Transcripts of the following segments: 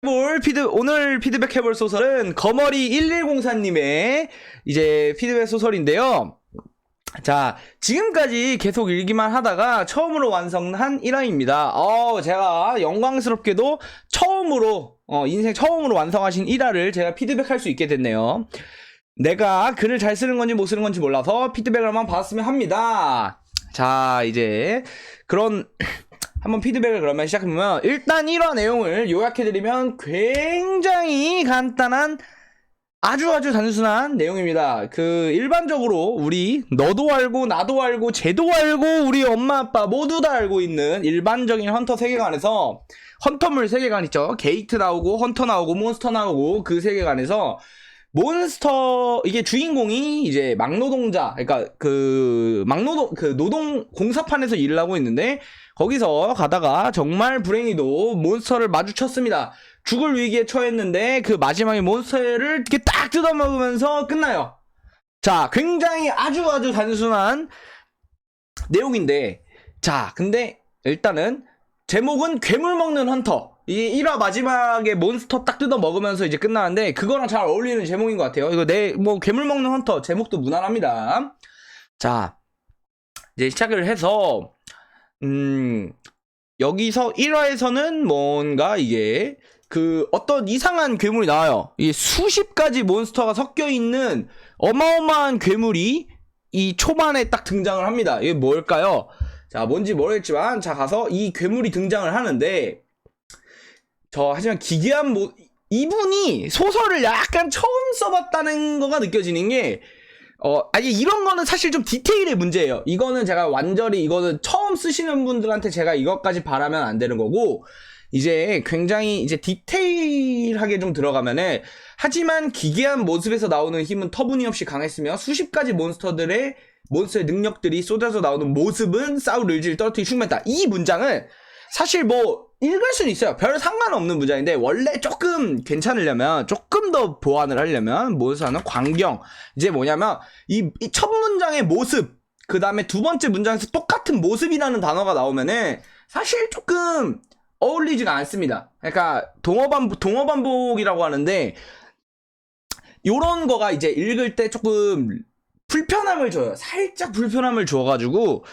볼 피드 오늘 피드백 해볼 소설은 거머리 1104님의 이제 피드백 소설인데요. 자, 지금까지 계속 읽기만 하다가 처음으로 완성한 1화입니다. 어, 제가 영광스럽게도 처음으로 어, 인생 처음으로 완성하신 1화를 제가 피드백할 수 있게 됐네요. 내가 글을 잘 쓰는 건지 못 쓰는 건지 몰라서 피드백을 한번 받았으면 합니다. 자, 이제 그런 한번 피드백을 그러면 시작해보면 일단 1화 내용을 요약해드리면 굉장히 간단한 아주 아주 단순한 내용입니다. 그 일반적으로 우리 너도 알고 나도 알고 쟤도 알고 우리 엄마 아빠 모두 다 알고 있는 일반적인 헌터 세계관에서 헌터물 세계관 있죠. 게이트 나오고 헌터 나오고 몬스터 나오고 그 세계관에서 몬스터 이게 주인공이 이제 막노동자 그러니까 그 막노동 그 노동 공사판에서 일을 하고 있는데 거기서 가다가 정말 불행히도 몬스터를 마주쳤습니다. 죽을 위기에 처했는데 그 마지막에 몬스터를 이렇게 딱 뜯어먹으면서 끝나요. 자, 굉장히 아주 아주 단순한 내용인데 자, 근데 일단은 제목은 괴물 먹는 헌터. 이 1화 마지막에 몬스터 딱 뜯어 먹으면서 이제 끝나는데 그거랑 잘 어울리는 제목인 것 같아요. 이거 내 뭐 괴물 먹는 헌터 제목도 무난합니다. 자, 이제 시작을 해서 음 여기서 1화에서는 뭔가 이게 그 어떤 이상한 괴물이 나와요. 이게 수십 가지 몬스터가 섞여 있는 어마어마한 괴물이 이 초반에 딱 등장을 합니다. 이게 뭘까요? 자, 뭔지 모르겠지만 자 가서 이 괴물이 등장을 하는데 저 하지만 기괴한 모 이분이 소설을 약간 처음 써봤다는 거가 느껴지는 게 어, 아니, 이런 거는 사실 좀 디테일의 문제예요. 이거는 제가 완전히, 이거는 처음 쓰시는 분들한테 제가 이것까지 바라면 안 되는 거고, 이제 굉장히 이제 디테일하게 좀 들어가면은, 하지만 기괴한 모습에서 나오는 힘은 터무니없이 강했으며, 수십 가지 몬스터들의, 몬스터의 능력들이 쏟아져 나오는 모습은 싸울 의지를 떨어뜨리 흉맨다. 이 문장은, 사실 뭐, 읽을 수는 있어요. 별 상관없는 문장인데, 원래 조금 괜찮으려면, 조금 더 보완을 하려면, 몬스터는 광경. 이제 뭐냐면, 이 첫 문장의 모습, 그 다음에 두 번째 문장에서 똑같은 모습이라는 단어가 나오면은, 사실 조금 어울리지가 않습니다. 그러니까, 동어반복, 동어반복이라고 하는데, 요런 거가 이제 읽을 때 조금 불편함을 줘요. 살짝 불편함을 줘가지고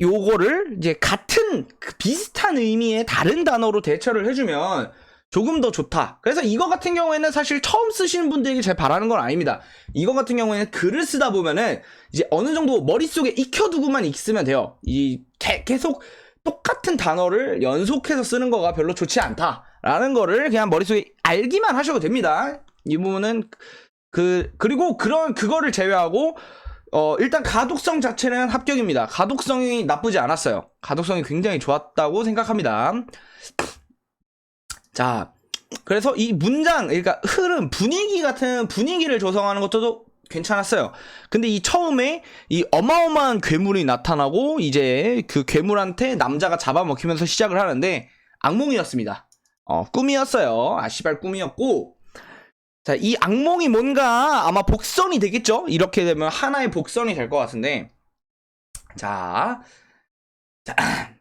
요거를 이제 같은 그 비슷한 의미의 다른 단어로 대처를 해주면 조금 더 좋다. 그래서 이거 같은 경우에는 사실 처음 쓰시는 분들에게 잘 바라는 건 아닙니다. 이거 같은 경우에는 글을 쓰다 보면은 이제 어느 정도 머릿속에 익혀두고만 있으면 돼요. 이 개- 계속 똑같은 단어를 연속해서 쓰는 거가 별로 좋지 않다라는 거를 그냥 머릿속에 알기만 하셔도 됩니다. 이 부분은 그 그리고 그런 그거를 제외하고 어 일단 가독성 자체는 합격입니다. 가독성이 나쁘지 않았어요. 가독성이 굉장히 좋았다고 생각합니다. 자, 그래서 이 문장, 그러니까 흐름, 분위기 같은 분위기를 조성하는 것도 괜찮았어요. 근데 이 처음에 이 어마어마한 괴물이 나타나고 이제 그 괴물한테 남자가 잡아먹히면서 시작을 하는데 악몽이었습니다. 어, 꿈이었어요. 아, 씨발 꿈이었고. 자, 이 악몽이 뭔가 아마 복선이 되겠죠? 이렇게 되면 하나의 복선이 될 것 같은데. 자, 자,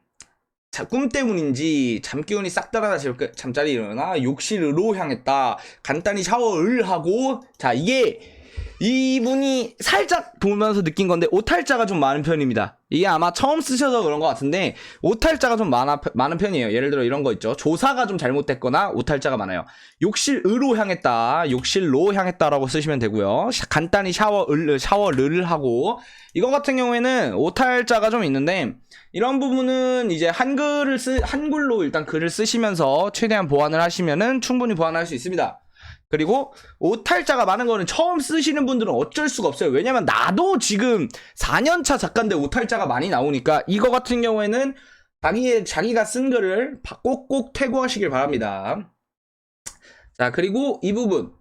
자, 꿈 때문인지 잠기운이 싹 달아나 잠- 잠자리 일어나 욕실으로 향했다. 간단히 샤워를 하고 자 이게 이분이 살짝 보면서 느낀 건데 오탈자가 좀 많은 편입니다. 이게 아마 처음 쓰셔서 그런 것 같은데 오탈자가 좀 많아, 많은 편이에요. 예를 들어 이런 거 있죠. 조사가 좀 잘못됐거나 오탈자가 많아요. 욕실으로 향했다. 욕실로 향했다라고 쓰시면 되고요. 샤- 간단히 샤워를 샤워 를 하고 이거 같은 경우에는 오탈자가 좀 있는데 이런 부분은 이제 한글을 쓰 한글로 일단 글을 쓰시면서 최대한 보완을 하시면은 충분히 보완할 수 있습니다. 그리고 오탈자가 많은 거는 처음 쓰시는 분들은 어쩔 수가 없어요. 왜냐면 나도 지금 4년차 작가인데 오탈자가 많이 나오니까 이거 같은 경우에는 자기 자기가 쓴 글을 바- 꼭꼭 퇴고하시길 바랍니다. 자 그리고 이 부분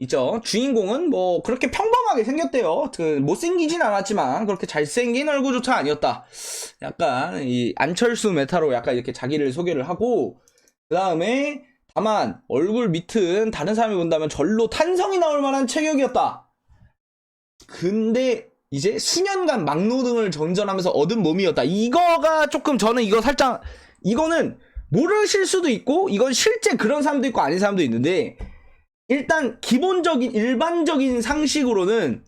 있죠. 주인공은 뭐 그렇게 평범하게 생겼대요. 그 못생기진 않았지만 그렇게 잘생긴 얼굴조차 아니었다. 약간 이 안철수 메타로 약간 이렇게 자기를 소개를 하고 그 다음에 다만 얼굴 밑은 다른 사람이 본다면 절로 탄성이 나올 만한 체격이었다. 근데 이제 수년간 막노동을 전전하면서 얻은 몸이었다. 이거가 조금 저는 이거 살짝 이거는 모르실 수도 있고 이건 실제 그런 사람도 있고 아닌 사람도 있는데 일단 기본적인 일반적인 상식으로는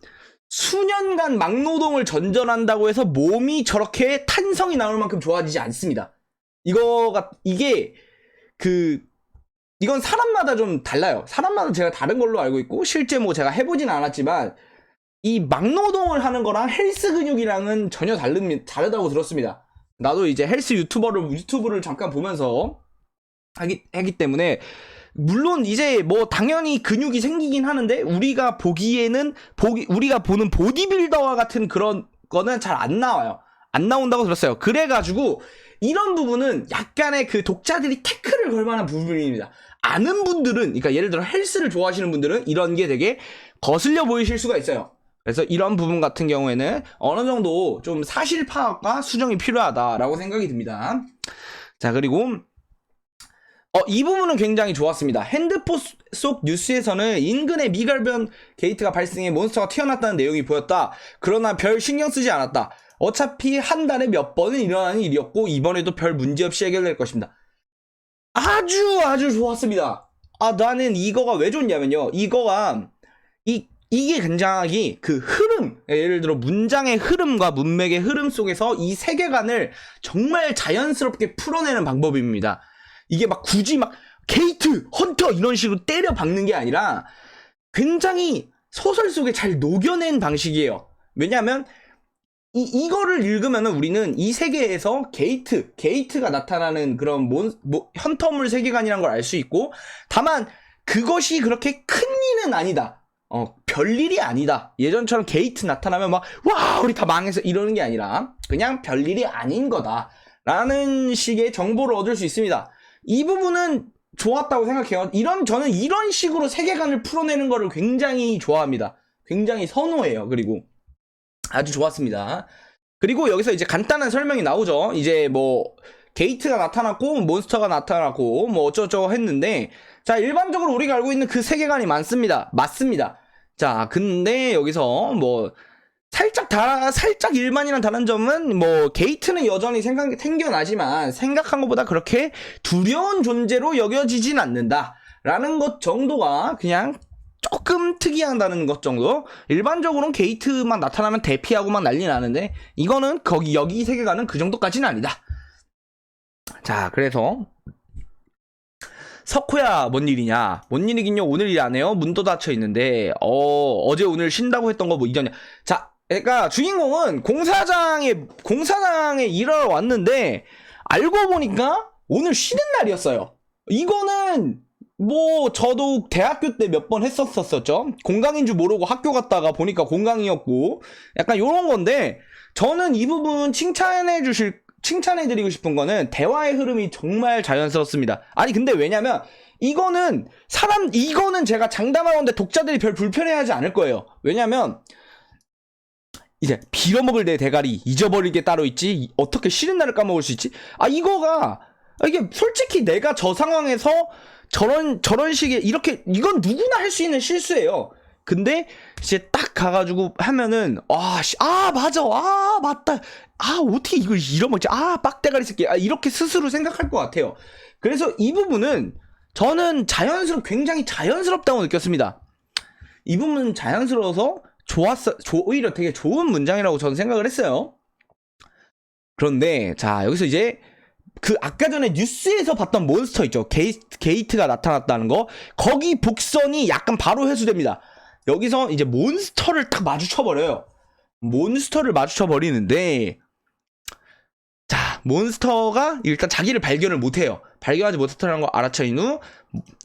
수년간 막노동을 전전한다고 해서 몸이 저렇게 탄성이 나올 만큼 좋아지지 않습니다. 이거가 이게 그 이건 사람마다 좀 달라요. 사람마다 제가 다른 걸로 알고 있고 실제 뭐 제가 해보진 않았지만 이 막노동을 하는 거랑 헬스 근육이랑은 전혀 다릅, 다르다고 들었습니다. 나도 이제 헬스 유튜버를 유튜브를 잠깐 보면서 하기 하기 때문에 물론 이제 뭐 당연히 근육이 생기긴 하는데 우리가 보기에는 보기 우리가 보는 보디빌더와 같은 그런 거는 잘 안 나와요. 안 나온다고 들었어요. 그래가지고 이런 부분은 약간의 그 독자들이 태클을 걸 만한 부분입니다. 아는 분들은, 그러니까 예를 들어 헬스를 좋아하시는 분들은 이런 게 되게 거슬려 보이실 수가 있어요. 그래서 이런 부분 같은 경우에는 어느 정도 좀 사실 파악과 수정이 필요하다라고 생각이 듭니다. 자, 그리고 어, 이 부분은 굉장히 좋았습니다. 핸드폰 속 뉴스에서는 인근의 미갈변 게이트가 발생해 몬스터가 튀어났다는 내용이 보였다. 그러나 별 신경 쓰지 않았다. 어차피 한 달에 몇 번은 일어나는 일이었고 이번에도 별 문제 없이 해결될 것입니다. 아주 아주 좋았습니다. 아 나는 이거가 왜 좋냐면요. 이거가 이 이게 굉장히 그 흐름 예를 들어 문장의 흐름과 문맥의 흐름 속에서 이 세계관을 정말 자연스럽게 풀어내는 방법입니다. 이게 막 굳이 막 게이트 헌터 이런 식으로 때려 박는 게 아니라 굉장히 소설 속에 잘 녹여낸 방식이에요. 왜냐하면 이, 이거를 읽으면 우리는 이 세계에서 게이트, 게이트가 나타나는 그런 몬, 뭐, 현터물 세계관이란 걸 알 수 있고, 다만, 그것이 그렇게 큰 일은 아니다. 어, 별일이 아니다. 예전처럼 게이트 나타나면 막, 와, 우리 다 망해서 이러는 게 아니라, 그냥 별일이 아닌 거다. 라는 식의 정보를 얻을 수 있습니다. 이 부분은 좋았다고 생각해요. 이런, 저는 이런 식으로 세계관을 풀어내는 거를 굉장히 좋아합니다. 굉장히 선호해요. 그리고. 아주 좋았습니다. 그리고 여기서 이제 간단한 설명이 나오죠. 이제 뭐 게이트가 나타났고 몬스터가 나타났고 뭐 어쩌저쩌고 했는데 자 일반적으로 우리가 알고 있는 그 세계관이 많습니다. 맞습니다. 자 근데 여기서 뭐 살짝 다 살짝 일반이랑 다른 점은 뭐 게이트는 여전히 생각 생겨나지만 생각한 것보다 그렇게 두려운 존재로 여겨지진 않는다 라는 것 정도가 그냥 조금 특이하다는 것 정도. 일반적으로는 게이트만 나타나면 대피하고 막 난리 나는데 이거는 거기 여기 세계관은 그 정도까지는 아니다. 자, 그래서 석호야 뭔 일이냐? 뭔 일이긴요? 오늘 일 안 해요? 문도 닫혀 있는데 어 어제 오늘 쉰다고 했던 거 뭐 이전이야. 자, 그러니까 주인공은 공사장에 공사장에 일하러 왔는데 알고 보니까 오늘 쉬는 날이었어요. 이거는 뭐 저도 대학교 때 몇 번 했었었죠. 공강인 줄 모르고 학교 갔다가 보니까 공강이었고 약간 요런 건데 저는 이 부분 칭찬해 주실 칭찬해 드리고 싶은 거는 대화의 흐름이 정말 자연스럽습니다. 아니 근데 왜냐면 이거는 사람 이거는 제가 장담하건데 독자들이 별 불편해하지 않을 거예요. 왜냐면 이제 빌어먹을 내 대가리 잊어버릴 게 따로 있지 어떻게 쉬는 날을 까먹을 수 있지? 아 이거가 아, 이게 솔직히 내가 저 상황에서 저런 저런 식의 이렇게 이건 누구나 할 수 있는 실수예요. 근데 이제 딱 가가지고 하면은 아, 씨, 아 맞아, 아 맞다, 아 어떻게 이걸 잃어먹지, 아 빡대가리 새끼, 아 이렇게 스스로 생각할 것 같아요. 그래서 이 부분은 저는 자연스럽, 굉장히 자연스럽다고 느꼈습니다. 이 부분은 자연스러워서 좋았어, 조, 오히려 되게 좋은 문장이라고 저는 생각을 했어요. 그런데 자 여기서 이제 그 아까 전에 뉴스에서 봤던 몬스터 있죠. 게이, 게이트가 나타났다는 거. 거기 복선이 약간 바로 회수됩니다. 여기서 이제 몬스터를 딱 마주쳐버려요. 몬스터를 마주쳐버리는데, 자, 몬스터가 일단 자기를 발견을 못해요. 발견하지 못했다는 거 알아차린 후,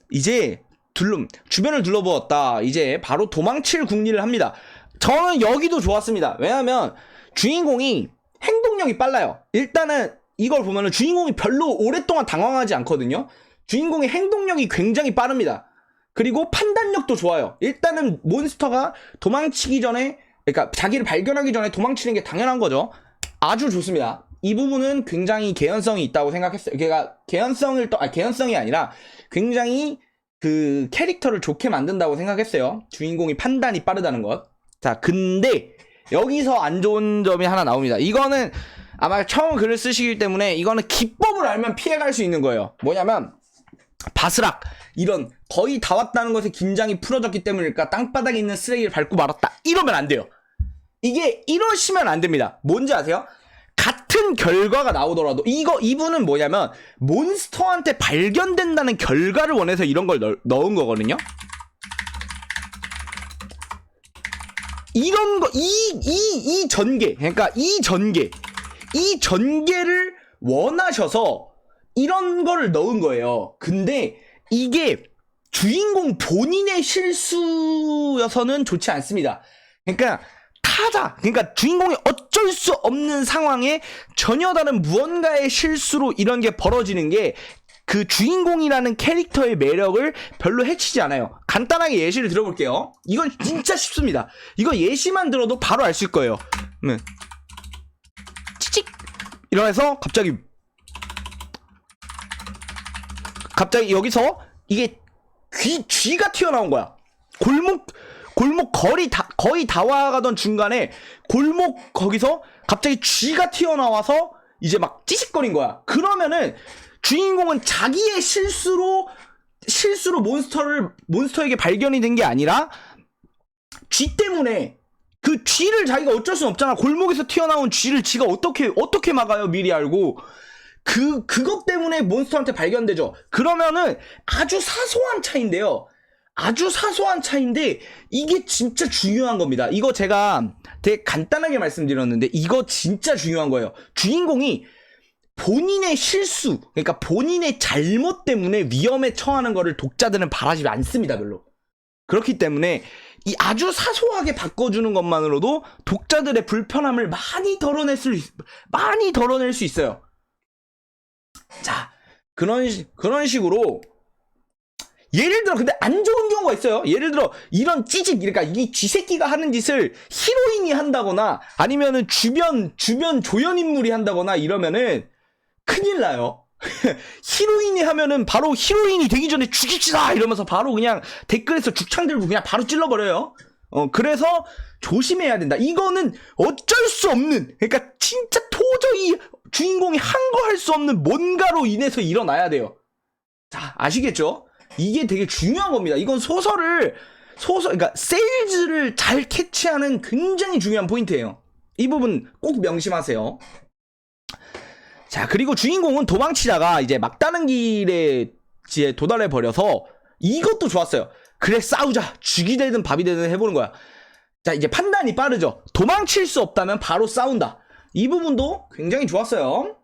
이제 둘러, 주변을 둘러보았다. 이제 바로 도망칠 궁리를 합니다. 저는 여기도 좋았습니다. 왜냐하면 주인공이 행동력이 빨라요. 일단은 이걸 보면은 주인공이 별로 오랫동안 당황하지 않거든요. 주인공의 행동력이 굉장히 빠릅니다. 그리고 판단력도 좋아요. 일단은 몬스터가 도망치기 전에, 그러니까 자기를 발견하기 전에 도망치는 게 당연한 거죠. 아주 좋습니다. 이 부분은 굉장히 개연성이 있다고 생각했어요. 그러니까 개연성을 또, 아, 개연성이 아니라 굉장히 그 캐릭터를 좋게 만든다고 생각했어요. 주인공이 판단이 빠르다는 것. 자, 근데 여기서 안 좋은 점이 하나 나옵니다. 이거는 아마 처음 글을 쓰시기 때문에 이거는 기법을 알면 피해갈 수 있는 거예요. 뭐냐면 바스락 이런 거의 다 왔다는 것에 긴장이 풀어졌기 때문일까 땅바닥에 있는 쓰레기를 밟고 말았다 이러면 안 돼요. 이게 이러시면 안 됩니다. 뭔지 아세요? 같은 결과가 나오더라도 이거 이분은 뭐냐면 몬스터한테 발견된다는 결과를 원해서 이런 걸 넣, 넣은 거거든요. 이런 거 이 이 이 전개 그러니까 이 전개 이 전개를 원하셔서 이런 거를 넣은 거예요. 근데 이게 주인공 본인의 실수여서는 좋지 않습니다. 그러니까 타자, 그러니까 주인공이 어쩔 수 없는 상황에 전혀 다른 무언가의 실수로 이런 게 벌어지는 게 그 주인공이라는 캐릭터의 매력을 별로 해치지 않아요. 간단하게 예시를 들어볼게요. 이건 진짜 쉽습니다. 이거 예시만 들어도 바로 알 수 있을 거예요. 네. 이러면서 갑자기 갑자기 여기서 이게 귀 쥐가 튀어나온 거야. 골목 골목 거리 다 거의 다 와가던 중간에 골목 거기서 갑자기 쥐가 튀어나와서 이제 막 찌식거린 거야. 그러면은 주인공은 자기의 실수로 실수로 몬스터를 몬스터에게 발견이 된 게 아니라 쥐 때문에 그 쥐를 자기가 어쩔 수 없잖아. 골목에서 튀어나온 쥐를 지가 어떻게 어떻게 막아요? 미리 알고. 그 그것 때문에 몬스터한테 발견되죠. 그러면은 아주 사소한 차인데요. 아주 사소한 차인데 이게 진짜 중요한 겁니다. 이거 제가 되게 간단하게 말씀드렸는데 이거 진짜 중요한 거예요. 주인공이 본인의 실수, 그러니까 본인의 잘못 때문에 위험에 처하는 거를 독자들은 바라지 않습니다, 별로. 그렇기 때문에 이 아주 사소하게 바꿔주는 것만으로도 독자들의 불편함을 많이 덜어낼 수, 있- 많이 덜어낼 수 있어요. 자, 그런, 시- 그런 식으로 예를 들어 근데 안 좋은 경우가 있어요. 예를 들어 이런 찌직 그러니까 이 쥐새끼가 하는 짓을 히로인이 한다거나 아니면은 주변 주변 조연 인물이 한다거나 이러면은 큰일 나요. 히로인이 하면은 바로 히로인이 되기 전에 죽입시다 이러면서 바로 그냥 댓글에서 죽창 들고 그냥 바로 찔러버려요. 어 그래서 조심해야 된다. 이거는 어쩔 수 없는 그러니까 진짜 도저히 주인공이 한 거 할 수 없는 뭔가로 인해서 일어나야 돼요. 자 아시겠죠? 이게 되게 중요한 겁니다. 이건 소설을 소설 그러니까 세일즈를 잘 캐치하는 굉장히 중요한 포인트예요. 이 부분 꼭 명심하세요. 자 그리고 주인공은 도망치다가 이제 막다른 길에 지에 도달해 버려서 이것도 좋았어요. 그래 싸우자 죽이 되든 밥이 되든 해보는 거야. 자 이제 판단이 빠르죠. 도망칠 수 없다면 바로 싸운다. 이 부분도 굉장히 좋았어요.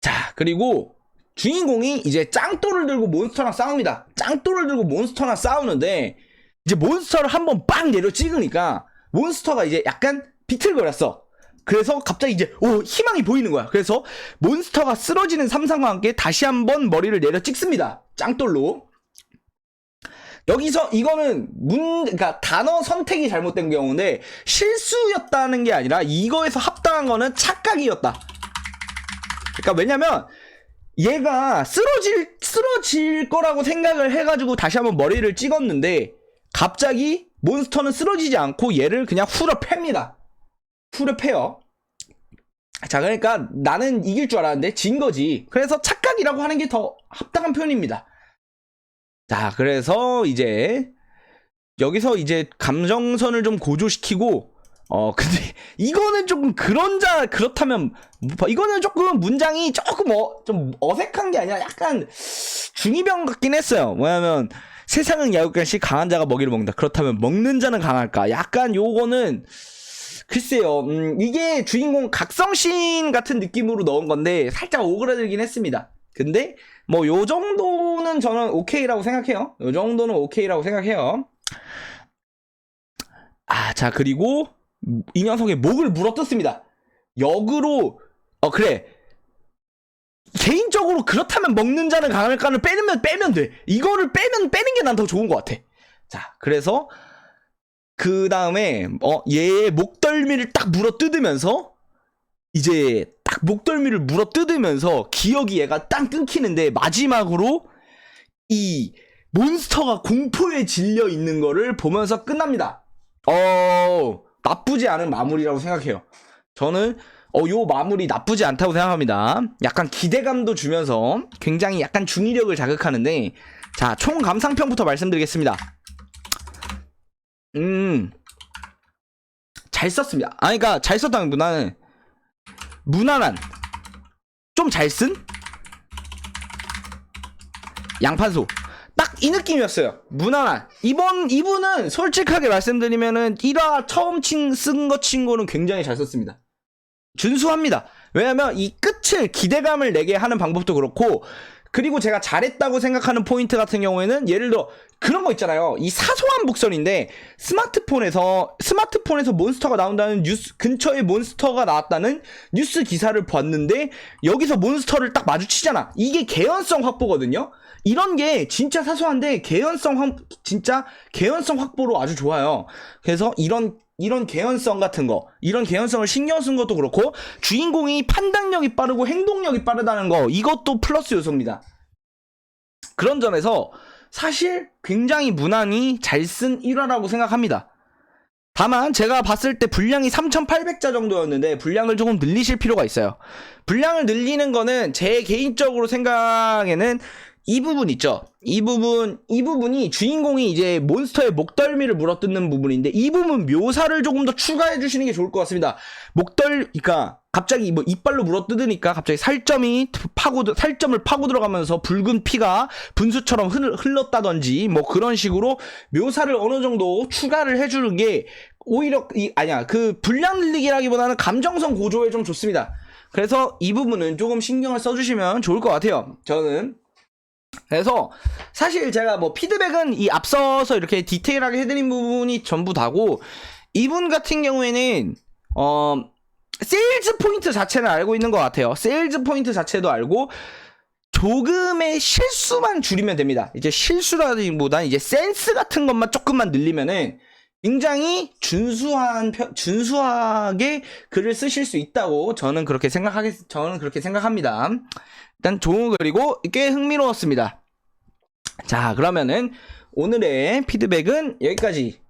자 그리고 주인공이 이제 짱돌을 들고 몬스터랑 싸웁니다. 짱돌을 들고 몬스터랑 싸우는데 이제 몬스터를 한번 빵 내려 찍으니까 몬스터가 이제 약간 비틀거렸어. 그래서 갑자기 이제 오 희망이 보이는 거야. 그래서 몬스터가 쓰러지는 삼상과 함께 다시 한번 머리를 내려 찍습니다. 짱돌로. 여기서 이거는 문 그러니까 단어 선택이 잘못된 경우인데 실수였다는 게 아니라 이거에서 합당한 거는 착각이었다. 그러니까 왜냐면 얘가 쓰러질 쓰러질 거라고 생각을 해가지고 다시 한번 머리를 찍었는데 갑자기 몬스터는 쓰러지지 않고 얘를 그냥 후려 팹니다. 패요. 자 그러니까 나는 이길 줄 알았는데 진 거지. 그래서 착각이라고 하는 게 더 합당한 표현입니다. 자 그래서 이제 여기서 이제 감정선을 좀 고조시키고 어 근데 이거는 조금 그런 자 그렇다면 뭐, 이거는 조금 문장이 조금 어, 좀 어색한 게 아니라 약간 중이병 같긴 했어요. 뭐냐면 세상은 야육간씩 강한 자가 먹이를 먹는다. 그렇다면 먹는 자는 강할까? 약간 요거는 글쎄요. 음, 이게 주인공 각성신 같은 느낌으로 넣은 건데 살짝 오그라들긴 했습니다. 근데 뭐 요 정도는 저는 오케이라고 생각해요. 요 정도는 오케이라고 생각해요. 아, 자 그리고 이 녀석의 목을 물어뜯습니다. 역으로 어 그래 개인적으로 그렇다면 먹는 자는 강할까를 빼면 빼면 돼. 이거를 빼면 빼는 게 난 더 좋은 것 같아. 자 그래서 그 다음에 어 얘의 목덜미를 딱 물어 뜯으면서 이제 딱 목덜미를 물어 뜯으면서 기억이 얘가 딱 끊기는데 마지막으로 이 몬스터가 공포에 질려 있는 거를 보면서 끝납니다. 어 나쁘지 않은 마무리라고 생각해요. 저는 어, 요 마무리 나쁘지 않다고 생각합니다. 약간 기대감도 주면서 굉장히 약간 중의력을 자극하는데, 자, 총 감상평부터 말씀드리겠습니다. 음, 잘 썼습니다. 아, 그니까, 잘 썼다는 문화는, 무난한, 좀 잘 쓴? 양판소. 딱 이 느낌이었어요. 무난한. 이번, 이분은 솔직하게 말씀드리면은 1화 처음 친, 쓴거 친구는 굉장히 잘 썼습니다. 준수합니다. 왜냐면 이 끝을 기대감을 내게 하는 방법도 그렇고 그리고 제가 잘했다고 생각하는 포인트 같은 경우에는 예를 들어 그런 거 있잖아요. 이 사소한 복선인데 스마트폰에서 스마트폰에서 몬스터가 나온다는 뉴스 근처에 몬스터가 나왔다는 뉴스 기사를 봤는데 여기서 몬스터를 딱 마주치잖아. 이게 개연성 확보거든요. 이런 게 진짜 사소한데 개연성 확 진짜 개연성 확보로 아주 좋아요. 그래서 이런 이런 개연성 같은 거, 이런 개연성을 신경 쓴 것도 그렇고, 주인공이 판단력이 빠르고 행동력이 빠르다는 거, 이것도 플러스 요소입니다. 그런 점에서 사실 굉장히 무난히 잘 쓴 1화라고 생각합니다. 다만 제가 봤을 때 분량이 3,800자 정도였는데 분량을 조금 늘리실 필요가 있어요. 분량을 늘리는 거는 제 개인적으로 생각에는 이 부분 있죠. 이 부분, 이 부분이 주인공이 이제 몬스터의 목덜미를 물어뜯는 부분인데 이 부분 묘사를 조금 더 추가해 주시는 게 좋을 것 같습니다. 목덜, 그러니까 갑자기 뭐 이빨로 물어뜯으니까 갑자기 살점이 파고 살점을 파고 들어가면서 붉은 피가 분수처럼 흘, 흘렀다든지 뭐 그런 식으로 묘사를 어느 정도 추가를 해 주는 게 오히려 이 아니야 그 분량 늘리기라기보다는 감정성 고조에 좀 좋습니다. 그래서 이 부분은 조금 신경을 써주시면 좋을 것 같아요. 저는 그래서 사실 제가 뭐 피드백은 이 앞서서 이렇게 디테일하게 해드린 부분이 전부 다고 이분 같은 경우에는 어 세일즈 포인트 자체는 알고 있는 것 같아요. 세일즈 포인트 자체도 알고 조금의 실수만 줄이면 됩니다. 이제 실수라기보다 이제 센스 같은 것만 조금만 늘리면은 굉장히 준수한 펴- 준수하게 글을 쓰실 수 있다고 저는 그렇게 생각하겠 저는 그렇게 생각합니다. 일단 좋은 글이고 꽤 흥미로웠습니다. 자 그러면은 오늘의 피드백은 여기까지